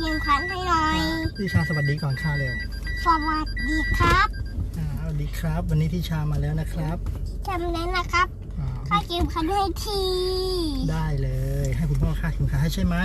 เข็มขัดให้หน่อยพี่ชาสวัสดีก่อนค่ะเร็ว สวัสดีครับอ่าสวัสดีครับ วันนี้ที่ชามาแล้วนะครับจำได้นะครับอ่าค่าเข็มขัดให้ทีได้เลย ให้คุณพ่อค่าดเข็มขัดให้ใช่ไหม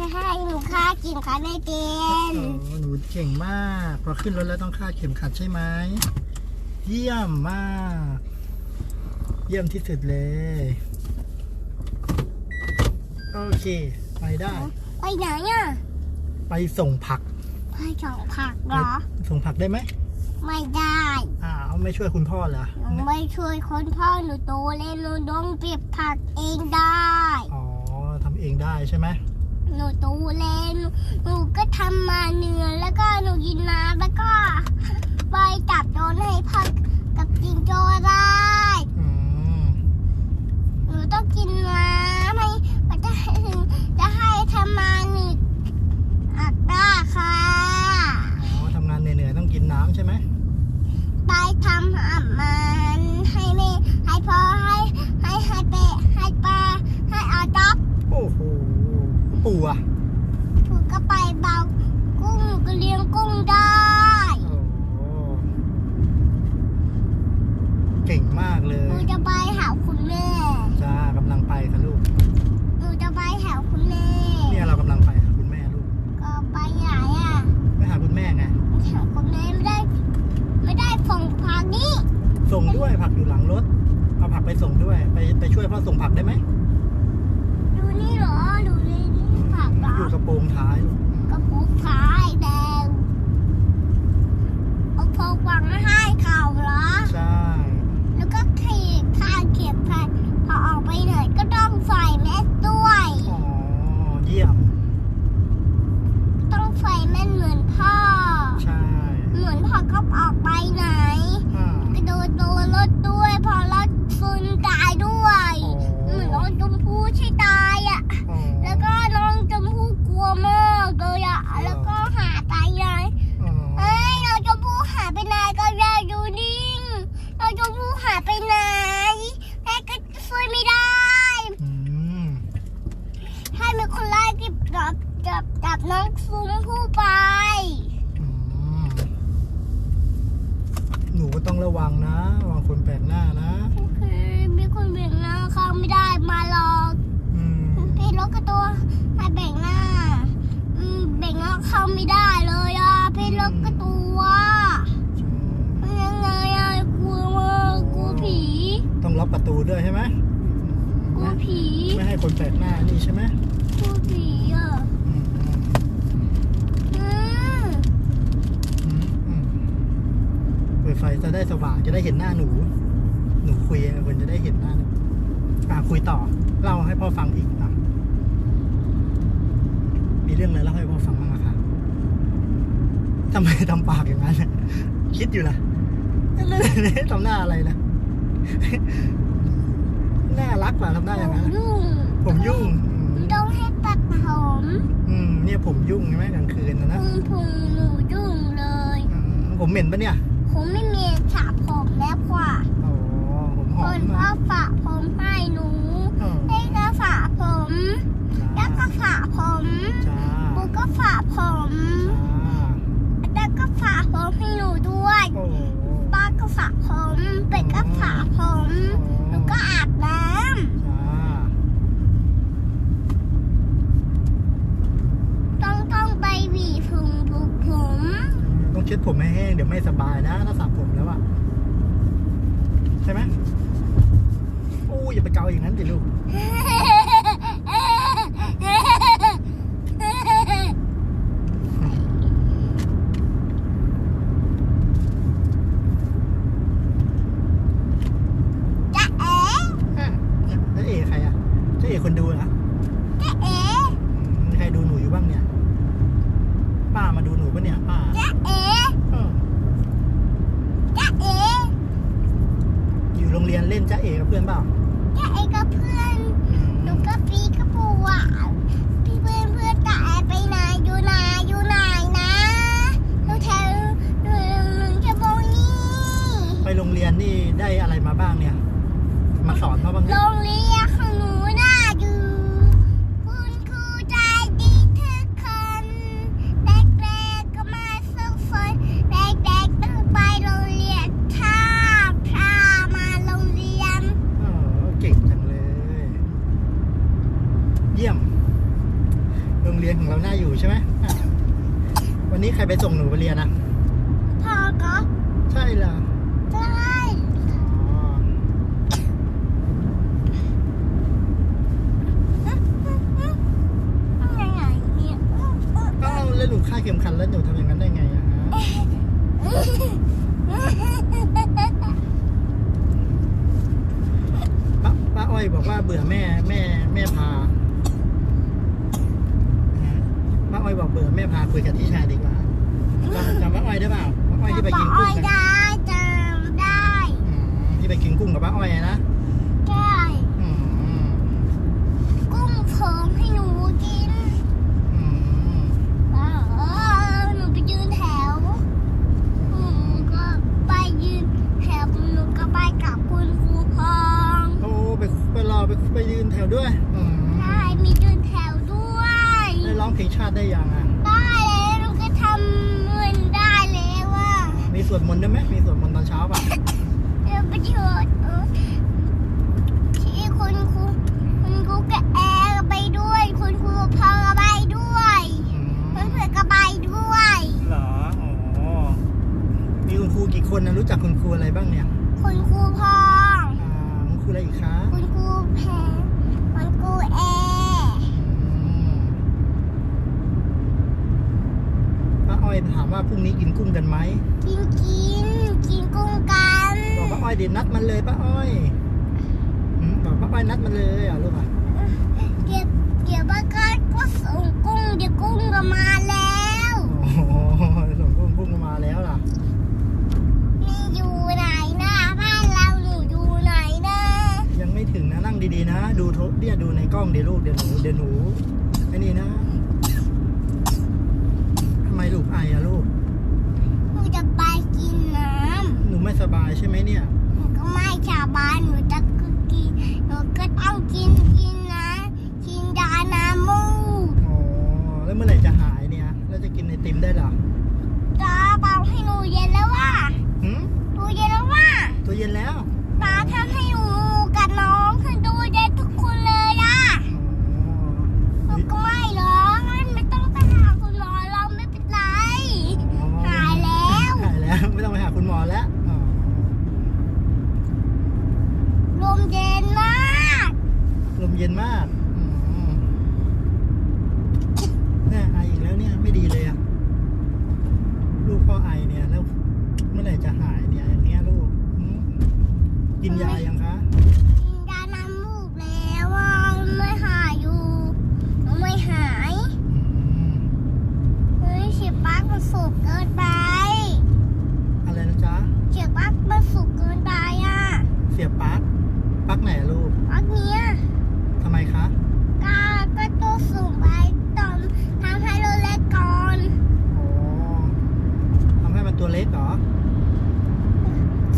จะให้หนูค่าเข็มขัดให้เกโอ้นหนูเก่งมากพอขึ้นรถแล้วต้องคาดเข็มขัดใช่ไหมเยี่ยมมาก เยี่ยมที่สุดเลย โอเค ไปได้ ไปไหนอะ ไปส่งผักไปสองผักเหรอ ส่งผักได้ไหม ไม่ได้อ้าวไม่ช่วยคุณพ่อเหรอหนูไม่ช่วยคนพ่อหนูโตแล้วหนูต้องเก็บผักเองได้ อ๋อทำเองได้ใช่ไหมหนูโตแล้วหนูหนูก็ทำมาเหนื่อยแล้วก็หนูกินน้ำแล้วก็ไปจับโดนให้พ่อกับจิงโจ้ได้อืมหนูต้องกินน้ำให้มันจะให้ถึงจะให้ทำมาหนึ่งอัดได้ ค่ะ อ๋อทำงานเหนื่อยๆต้องกินน้ำใช่ไหมไปทำอาบมันให้แม่ให้พ่อให้ให้ให้เปะให้ป้าให้อาจ๊อบโอ้โหปู่อะถูกก็ไปเบากุ้งก็เลี้ยงกุ้งได้ โอ้โหเก่งมากเลหนูยจะไปหาคุณแม่ จ้ากำลังไปค่ะลูก หนูจะไปหาคุณแม่ เนี่ยเรากำลังไปหาคุณแม่ลูก ก็ไปไหนอะ ไปหาคุณแม่ไง หาคุณแม่ไม่ได้ ไม่ได้ส่งพานี้ ส่งด้วยผักอยู่หลังรถ เอาผักไปส่งด้วย ไปไปช่วยพ่อส่งผักได้ไหมดูนี่เหรอดูนี่นี่ผักเหรออยู่กระโปรงท้ายลูกกระปุกขายแดงเอาพกวางให้เขาเหรอใช่แล้วก็ขี่ข้างเข็มขัดพอออกไปไหนก็ต้องใส่แมสด้วยอ๋อเยี่ยม ต้องใส่แมสเหมือนพ่อใช่เหมือนพ่อก็ออกไปไหน อ่าก ระโดดโดนรถด้วย พอรถฟุนตายด้วย เหมือนน้อง ชมพู่ใช่ตายอะ อ๋อ แล้วก็น้องชมพู่กลัวมากเลยอะ แล้วก็หาตายยาย อ๋อ เอ้ยน้องชมพู่หายไปไหนก็ได้ดูนิ่งน้องชมพู่หายไปไหนแม่ก็ช่วยไม่ได้ อืม ให้มีคนไล่ที่จับจับจับน้องชมพู่ไป อืมหนูก็ ต้องระวังนะระวังคนแปลกหน้านะโอเคมีคนแบ่งหน้าเข้าไม่ได้มาหรอกอืมพี่รถกระตัวให้แบ่งหน้าอืมแบ่งหน้าเข้าไม่ได้เลยอะพี่รถกระตัวยังไงอะกลัวมากกลัวผีต้องล็อกประตูด้วยใช่ไหมกลัวผีไม่ให้คนแปลกหน้านี่ใช่ไหมกลัวผีอะ อืมอืม อืม อืมอืมเปิด ไฟจะได้สว่างจะได้เห็นหน้าหนู หนูคุยคนจะได้เห็นหน้าหนูอะคุยต่อ เล่าให้พ่อฟังอีกอะมีเรื่องอะไรเล่าให้พ่อฟังบ้างอะคะทำไมทำปากอย่างนั้นน่ะคิดอยู่นะทำหน้าอะไรนะน่ารักป่ะทำหน้าอย่างนั้นยุ่งผมยุ่งอืมต้องให้ตัดผมอืมเนี่ยผมยุ่งใช่ไหมกลางคืนนะนะพุงพุงหนูยุ่งเลยอืมผมเหม็นปะเนี่ย ผมไม่มีฉาบผมแล้วกว่าอ๋อผมหคอมนพ่อมากฝากผมให้หนูอ๋อให้ก็ฝากผม แล้วก็ฝากผมจ้า ปูก็ฝากผม จ้า แล้วก็ฝากผมให้หนูด้วย โอ้ ป้าก็ฝากผม เป็ดก็ฝากผมหนูก็อาบน้ จ้าำต้องต้องไปหวีผมผูกผม ต้องเช็ ดผมให้แห้งเดี๋ยวไม่สบายนะถ้าสระผมแล้วอะใช่ไหมโอ้ยอย่าไปเกาอย่างนั้นสิลูก จ๊ะเอ๋ แล้วเอ๋ใครอะเจ๊เอ๋คนดูนะ จ๊ะเอ๋ มีใครดูหนูอยู่บ้างเนี่ย ป้ามาดูหนูปะเนี่ยป้า จ๊ะเอ๋ เออ จ๊ะเอ๋ อยู่โรงเรียนเล่นจ้าเอ๋กับเพื่อนเปล่า จ๊ะเอ๋กับเพื่อนอืมหนูก็ปีกับปูอะพี่เพื่อนเพื่อนจ๊ะเอ๋ไปไหนอยู่ไหนอยู่ไหนนะหนูแถวหนึ่งหนึ่งชั่วโมงนี้ไปโรงเรียนนี่ได้อะไรมาบ้างเนี่ย มาสอนมาบ้างโรเนี่ยงเรียนของหนูน่าอยู่คุณครูใจดีทุกคน เยี่ยม โรงเรียนของเราหน้าอยู่ใช่ไหมวันนี้ใครไปส่งหนูไปเรียนอะ พ่อครับใช่ล่ะใช่อ๋อยัเนี่อ้าแล้วหนูคาเข็มขัดแล้วหนูทำ อยบอกเบื่อแม่พาคุยกับที่ชายดีกว่าจำจำป้าอ้อยได้เปล่าป้าอ้อยที่ไปกินกุ้งกันได้จำได้อืมที่ไปกินกุ้งกับป้าอ้อยนะใช่อืมกุ้งเพิ่มให้หนูกินอืมเออหนูไปยืนแถวหนูก็ไปยืนแถวหนูก็ไปกับคุณครูพองโอ้ไปไปรอไปไปยืนแถวด้วยอืม ใช่มียืนแถวด้วย ได้ร้องเพลงชาติ ได้ยังอะได้แล้วหนูก็ทำเงินได้แล้วว่ามีสวดมนต์ด้วยไหมมีสวดมนต์ตอนเช้าป่ะเดี๋ยวไปเถิดเออที่คุณครูคุณครูกับแอร์ก็ไปด้วย คุณครูพองก็ไปด้วยอืมเพื่อนๆก็ไปด้วยเหรออ๋อมีคุณครูกี่คนนะรู้จักคุณครูอะไรบ้างเนี่ย คุณครูพองอ่าคุณครูอะไรอีกคะคุณครูแพรคุณครูแอร์ อืมป้า อ้อยถามว่าพรุ่งนี้กินกุ้งกันไหมกินกินกินกุ้งกันบอกป้าอ้อยเดี๋ยวนัดมันเลยป้าอ้อยอืมบอกป้าอ้อยนัดมันเลยอะลูกอะเดี๋ยวเดี๋ยวบ้านก็ก็ส่งกุ้งเดี๋ยวกุ้งก็มาแล้วโอ้โหส่งกุ้งกุ้งมาแล้วล่ะนี่อยู่ไหนนะบ้านเราหนูอยู่ไหนนะยังไม่ถึงนะนั่งดีๆนะ ดูโทรเนี่ยดูในกล้องเดี๋ยวลูกเดี๋ยวหนูเดี๋ยวหนูไอ้นี่นะทำไมลูกไออะลูก หนูจะไปกินน้ หนูไม่สบายใช่ไหมเนี่ยำหนูก็ไม่ชาบานหนูจะกินหนูก็ต้องกินกินนะกินยาน้ำมูก อ๋อแล้วเมื่อไหร่จะหายเนี่ยแล้วจะกินไอติมได้เหรอ ตาเบาให้หนูเย็นแล้วว่า หืม หนูเย็นแล้วว่า ตัวเย็นแล้ว ตาทำให้หนูกับน้องคือดูเย็นทุกคนเลยอะ อ๋อ หนูก็ไม่หรอกไม่ต้องไปหาคุณหมอเราไม่เป็นไร หายแล้ว หายแล้ว ไม่ต้องไปหาคุณหมอแล้วอ๋อลมเย็นมาก ลมเย็นมากอืมเนี่ยไออีกแล้วเนี่ยไม่ดีเลยอะลูกพ่อไอเนี่ยแล้ว เมื่อไหร่จะหายเนี่ยอย่างเงี้ยลูกหืมกินยายังคะ กินยาน้ำมูกแล้วอะไม่หายอยู่ไม่หาย อืม เฮ้ยเฉียบปักมันสุกเกินไป อะไรนะจ๊ะ เฉียบปักมันสุกเกินไปอะ เสียบปลั๊กปลั๊กไหนอะลูก ปักเนี้ย ทำไมคะ กาก็ตัวสูงไปตอนทำให้เราเล็กก่อน อ๋อทำให้มันตัวเล็กเหรอ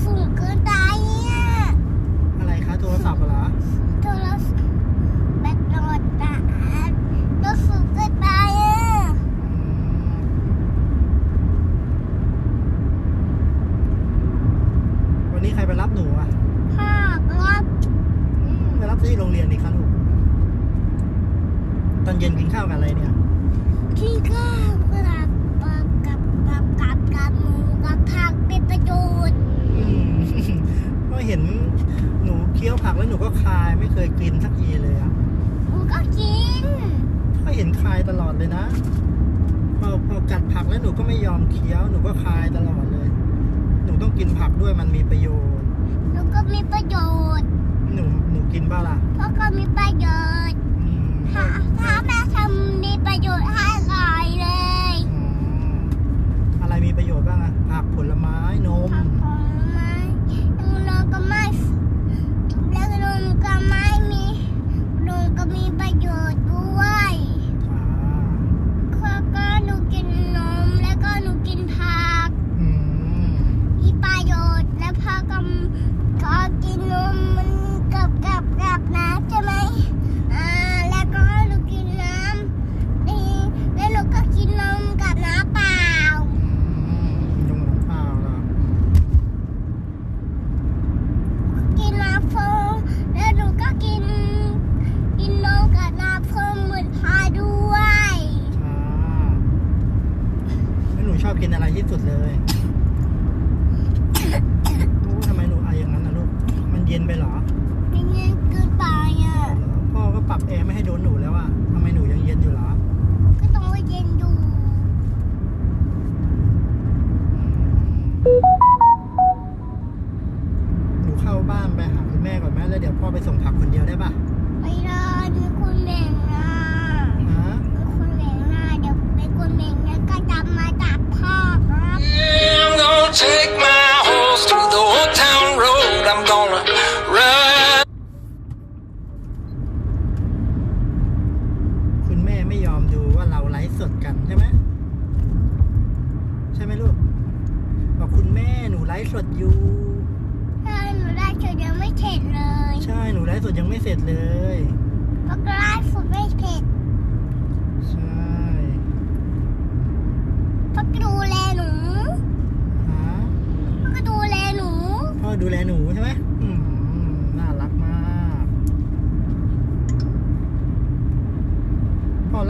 สูงเกินไปเนี่ย อะไรคะโทรศัพท์เหรอ โทรศัพท์แบตหมดอะตัวสูงเกินไปอะ วันนี้ใคร ไปรับหนูอะพ่อก็ไปรับที่โรงเรียนนี่คะลูกตอนเย็นกินข้าวกันอะไรเนี่ยกินข้าวกับกับกับกับกับหมูกับผักเป็นประโยชน์อืมก็เห็นหนูเคี้ยวผักแล้วหนูก็คายไม่เคยกินสักทีเลยอะหนูก็กินก็เห็นคายตลอดเลยนะพอพอกัดผักแล้วหนูก็ไม่ยอมเคี้ยวหนูก็คายตลอดเลย หนูต้องกินผักด้วยมันมีประโยชน์ หนูก็มีประโยชน์หนูหนูกินบ้าล่ะพ่อก็มีประโยชน์อืมถ้าถ้าแม่ทำมีประโยชน์ให้หลายเลยอืมอะไรมีประโยชน์บ้างอะผักผลไม้นม ผักผลไม้นมก็ไม่แล้วนมก็ไม่มีนมก็มีประโยชน์ด้วย อ่า ก็ก็หนูกินนมแล้วก็หนูกินผัก อืม มีประโยชน์และพ่อก็ก็กินนมมันกับกับกับน้ำใช่ไหมอ่าแล้วก็หนูกินน้ำนี่แล้วหนูก็กิน อบกินอะไรที่สุดเลยโอ้ทำไมหนูไออย่างนั้นนะลูก มันเย็นไปเหรอ ไม่เงี้ยเกินไปอะ พ่อก็ปรับแอร์ไม่ให้โดนหนูแล้ว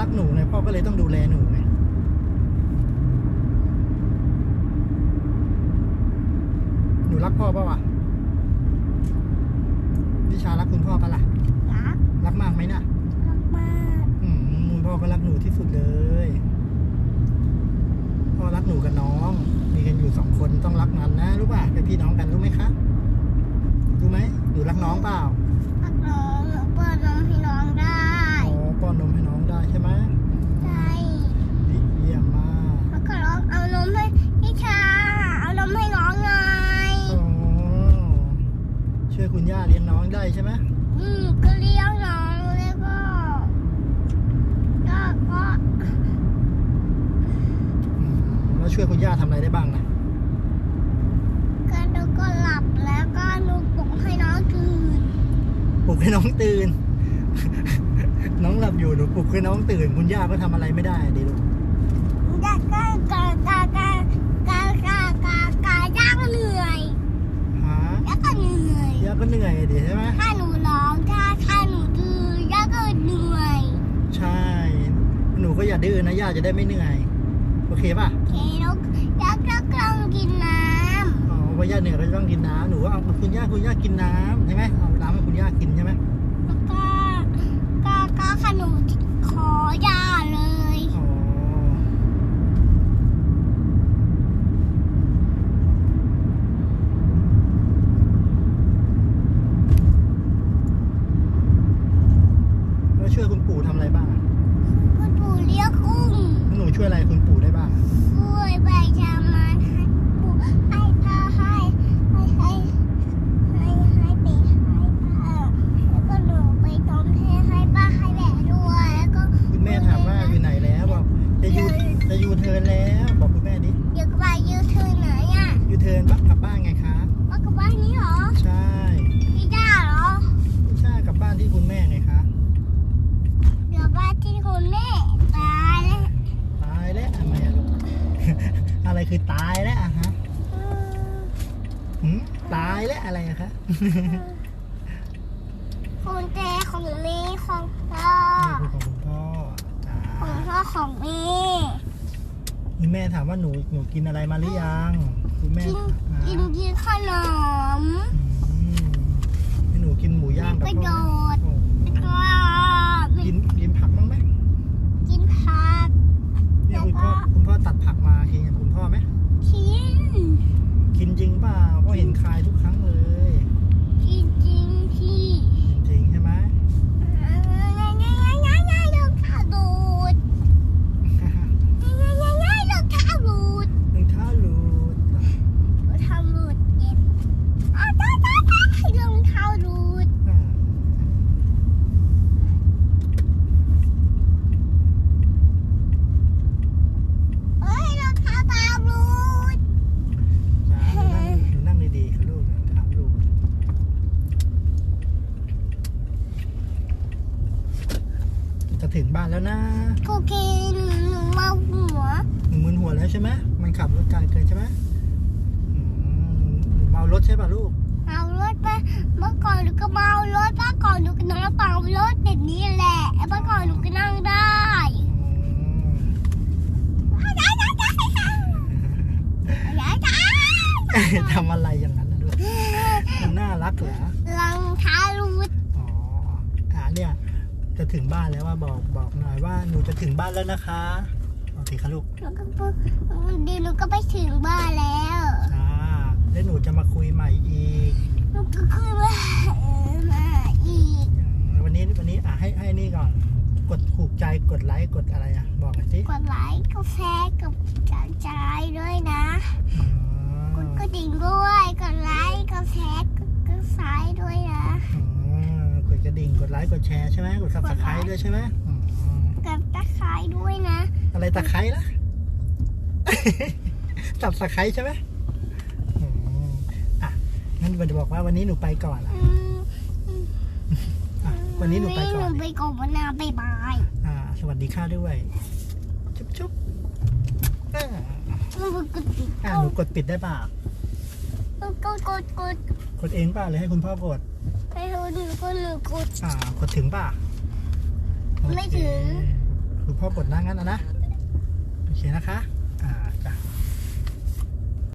กหนูไงพ่อก็เลยต้องดูแลหนูไงหนูรักพ่อป่าวะพิชารักคุณพ่อปะล่ะ รัก รักมากไหมน่ะ รักมากอืมคุณพ่อก็รักหนูที่สุดเลย พ่อรักหนูกับน้อง มีกันอยู่สองคนต้องรักมันนะ รู้ป่ะเป็นพี่น้องกันรู้ไหมคะ รู้ไหมหนูรักน้องเปล่า รักน้องหนูเปิดน้องให้น้องได้ อ๋อป้อนนมให้น้องได้ใช่ไหม ใช่ ดีเยี่ยมมาก แล้วก็ร้องเอานมให้พี่ชาเอานมให้น้องไง อ๋อช่วยคุณย่าเลี้ยงน้องได้ใช่ไหม อืมก็เลี้ยงน้องแล้วก็ก็ก็ อืมแล้วช่วยคุณย่าทำอะไรได้บ้างนะ ก็หนูก็หลับแล้วก็หนูปลุกให้น้องตื่น ปลุกให้น้องตื่น น้อง หลับอยู่หนูปลุกให้น้องตื่นคุณย่าก็ทำอะไรไม่ได้ดิลูกกากากากากากากากากาย่าก็เหนื่อยฮะย่าก็เหนื่อยย่าก็เหนื่อยดิใช่ไหมถ้าหนูร้องถ้าถ้าหนูดื้อย่าก็เหนื่อยใช่ หนูก็อย่าดื้อนะย่าจะได้ไม่เหนื่อย โอเคป่ะเคแล้วย่าก็กำลังกินน้อ๋อว่าย่าเหนื่อยก็จะต้องกินน้ำหนูก็เอาคุณย่าคุณย่ากินน้ำใช่ไหมเอาน้ำให้คุณย่ากินใช่ไหมำแล้วก็ก็ก็ขนมขอย่าเลย อ๋อ แล้วช่วยคุณปู่ทำอะไรบ้างอะ คุณปู่เลี้ยงกุ้ง หนูช่วยอะไรคุณปู่ได้บ้าง ช่วยใบชามันให้ปู่ให้ผ้าให้ให้ให้ให้ให้ไปให้ป้าแล้วก็หนูไปทำให้ให้ป้าให้แม่ด้วยแล้วก็ คุณแม่ถามว่าอยู่ไหนแล้วบอกจะยูจะยู เทิร์นแล้ว บอกคุณแม่ดิเดี๋ยวกลับยืดเธอไหนอะยูเทิร์นบ้ากลับบ้านไงคะว่ากลับบ้านนี้เหรอใช่พี่ด้าเหรอไม่ใช่กลับบ้านที่คุณแม่ไงคะเดี๋ยวบ้านที่คุณแม่ตายแล้วตายแล้วทำไมอะลูก อะไรคือตายแล้วอะฮะอืมหืมตายแล้วอะไรอะคะคุณแจของแม่ของพ่อนี่คือของคุณพ่อจ้า ของพ่อของแม่ คุณแม่ถามว่าหนูหนูกินอะไรมาหรือยังคุณแม่กินอ่ากินกินขนม อืมให้หนูกินหมูย่างกับประโยพ่อชน์ โอ้แล้วก็กินกินผักบ้างไหมกินผัก เนี่ยคุณแล้วก็พ่อคุณพ่อตัดผักมากินกับคุณพ่อไหมกิน กินจริงเปล่าพ่อเห็นคายทุกครั้งเลย กินจริงที่ จริงๆใช่ไหม ง่ายง่ายง่ายง่ายง่ายลูกข้าวดูดง่ายง่ายง่ายลูกข้าวดูด รองเท้าหลุด ทำดูดเจ็บอ้าวจ้าจ้าจ้าให้รองเท้าดูด อ่า เอ้ยรองเท้าตามดูด จ้าหนูนั่งหนูนั่งดีๆค่ะลูกรองเท้าหลุดจะถึงบ้านแล้วนะ โอเคหนูหนูเมาหัว หนูมึนหัวแล้วใช่ไหมมันขับรถไกลเกินใช่ไหมอืมหนูเมารถใช่ป่ะลูก เอารถไปเมื่อก่อนหนูก็เมารถเมื่อก่อนหนูก็นั่งเปล่ารถแบบนี้แหละเมื่อก่อนหนูก็นั่งได้อืมทำอะไรอย่างนั้นนะลูกมันน่ารักเหรอ รองเท้ารูดอ๋ออ่าเนี่ย จะถึงบ้านแล้วว่าบอกบอกหน่อยว่าหนูจะถึงบ้านแล้วนะคะบอก สิคะลูกแล้วก็ปุ๊บเดี๋ยวหนูก็ไปถึงบ้านแล้วอ่าแล้วหนูจะมาคุยใหม่อีกหนูก็ขึ้นมาเออมาอีกอืมวันนี้วันนี้อะให้ให้นี่ก่อน กดถูกใจกดไลค์กดอะไรอะ บอกหน่อยสิกดไลค์กาแฟกับกระจายด้วยนะอ๋กดกอระดิ่งด้วยกดไลค์กาแฟกดซ้ายด้วยนะ อ๋อกดกระดิ่งกดไลค์กดแชร์ใช่ไหมกดซับสไครต์ด้วยใช่ไหมอ๋อกับตะ ไคร้ด้วยนะ อะไรตะไคร้ล่ะสับตะไคร้ใช่ไหมอืมอะงั้นวันจะบอกว่าวันนี้หนูไปก่อนอะอืมอะวันนี้หนูไปก่อนหนูไปก่อนวันนาบายบายอ่า สวัสดีค่ะด้วย จุ๊บจุ๊บอ่าหนูกดติดอ่าหนูกดปิดได้ป่ะกดกดกดกดกดเองป่ะหรือให้คุณพ่อกด ไปหนูหนูก็หนูกด อ่ากดถึงป่ะโอเค ไม่ถึง คุณพ่อกดนะงั้นนะนะ โอเคนะคะ